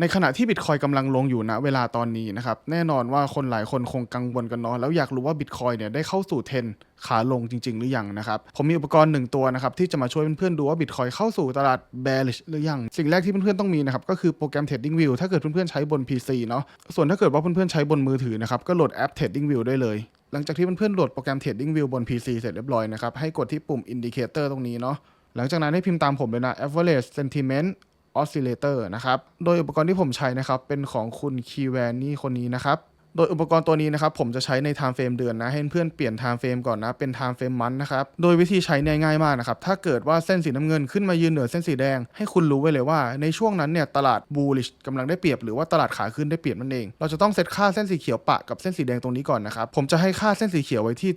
ในขณะที่บิตคอยกำลังลงอยู่ณเวลาตอนนี้นะครับ แน่นอนว่าคนหลายคนคงกังวลกันเนาะแล้วอยากรู้ว่าบิตคอยเนี่ยได้เข้าสู่เทรนขาลงจริง ๆ หรือยังนะครับ ผมมีอุปกรณ์หนึ่งตัวนะครับ ที่จะมาช่วยเพื่อนๆดูว่าบิตคอยเข้าสู่ตลาด bearish หรือยัง สิ่งแรกที่เพื่อนๆต้องมีนะครับ ก็คือโปรแกรม Trading View ถ้าเกิดเพื่อนๆใช้บน PC เนาะส่วนถ้าเกิดว่าเพื่อนๆใช้บนมือถือนะครับก็โหลดแอป Trading View ได้เลยหลังจากที่เพื่อนๆโหลดโปรแกรม Trading View บน PC เสร็จเรียบร้อยนะครับให้กดที่ปุ่ม Indicator ตรงนี้เนาะหลังจากนั้นให้พิมพ์ตามผมเลยนะ average sentiment ออสซิเลเตอร์นะครับ โดยอุปกรณ์ที่ผมใช้นะครับ เป็นของคุณคีแวนนี่คนนี้นะครับ โดยอุปกรณ์ตัวนี้นะครับผมจะใช้ใน time frame เดือนนะให้เพื่อนเปลี่ยน time frame ก่อนนะเป็น time frame มันนะครับโดยวิธีใช้เนี่ยง่ายมากนะครับถ้าเกิดว่าเส้นสีน้ำเงินขึ้นมายืนเหนือเส้นสีแดง ให้คุณรู้ไว้เลยว่าในช่วงนั้นเนี่ยตลาด bullish กำลังได้เปรียบหรือว่าตลาดขาขึ้นได้เปรียบนั่นเอง เราจะต้องเซตค่าเส้นสีเขียวปะกับเส้นสีแดงตรงนี้ก่อนนะครับผมจะให้ค่าเส้นสีเขียวไว้ที่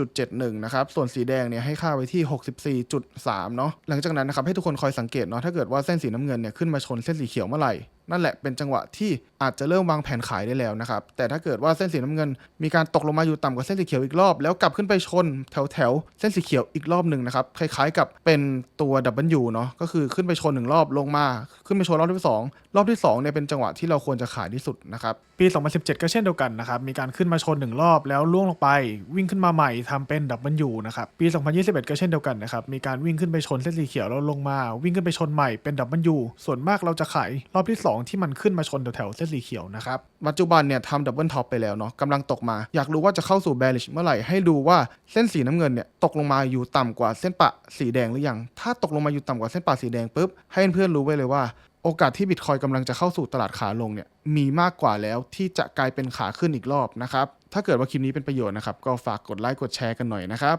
77.71นะครับส่วนสีแดงเนี่ยให้ค่าไว้ที่ 64.3เนาะหลังจากนั้นนะครับให้ทุกคนคอยสังเกตเนาะถ้าเกิดว่าเส้นสีน้ำเงินเนี่ยขึ้นมาชนเส้นสีเขียวเมื่อไหร่นั่นแหละเป็นจังหวะที่อาจจะเริ่มวางแผนขายได้แล้วนะครับ แต่ถ้าเกิดว่าเส้นสีน้ำเงิน มีการตกลงมาอยู่ต่ำกว่าเส้นสีเขียวอีกรอบ แล้วกลับขึ้นไปชนแถวแถวเส้นสีเขียวอีกรอบหนึ่งนะครับ คล้ายๆกับเป็นตัว W เนาะ ก็คือขึ้นไปชนหนึ่งรอบลงมา ขึ้นไปชนรอบที่สองรอบที่สองเนี่ยเป็นจังหวะที่เราควรจะขายที่สุดนะครับ ปี 2017 ก็เช่นเดียวกันนะครับ มีการขึ้นมาชนหนึ่งรอบแล้วล่วงลงไป วิ่งขึ้นมาใหม่ทำเป็นดับเบิลยูนะครับ ปี 2021 ก็เช่นเดียวกันนะครับ มีการวิ่งขึ้นไปชนเส้นสีเขียวแล้วลงมา วิ่งขึ้นไปชนใหม่เป็นดับเบิลยูส่วนมากเราจะขายรอบที่2ที่มันขึ้นมาชนแถวๆเส้นสีเขียวนะครับ ปัจจุบันเนี่ยทำดับเบิลท็อปไปแล้วเนาะกำลังตกมา อยากรู้ว่าจะเข้าสู่ bearish เมื่อไหร่ ให้ดูว่าเส้นสีน้ำเงินเนี่ยตกลงมาอยู่ต่ำกว่าเส้นปะสีแดงหรือยัง ถ้าตกลงมาอยู่ต่ำกว่าเส้นปะสีแดงปุ๊บ ให้เพื่อนๆรู้ไว้เลยว่าโอกาสที่บิตคอยกำลังจะเข้าสู่ตลาดขาลงเนี่ยมีมากกว่าแล้วที่จะกลายเป็นขาขึ้นอีกรอบนะครับ ถ้าเกิดว่าคลิปนี้เป็นประโยชน์นะครับ ก็ฝากกดไลค์กดแชร์กันหน่อยนะครับ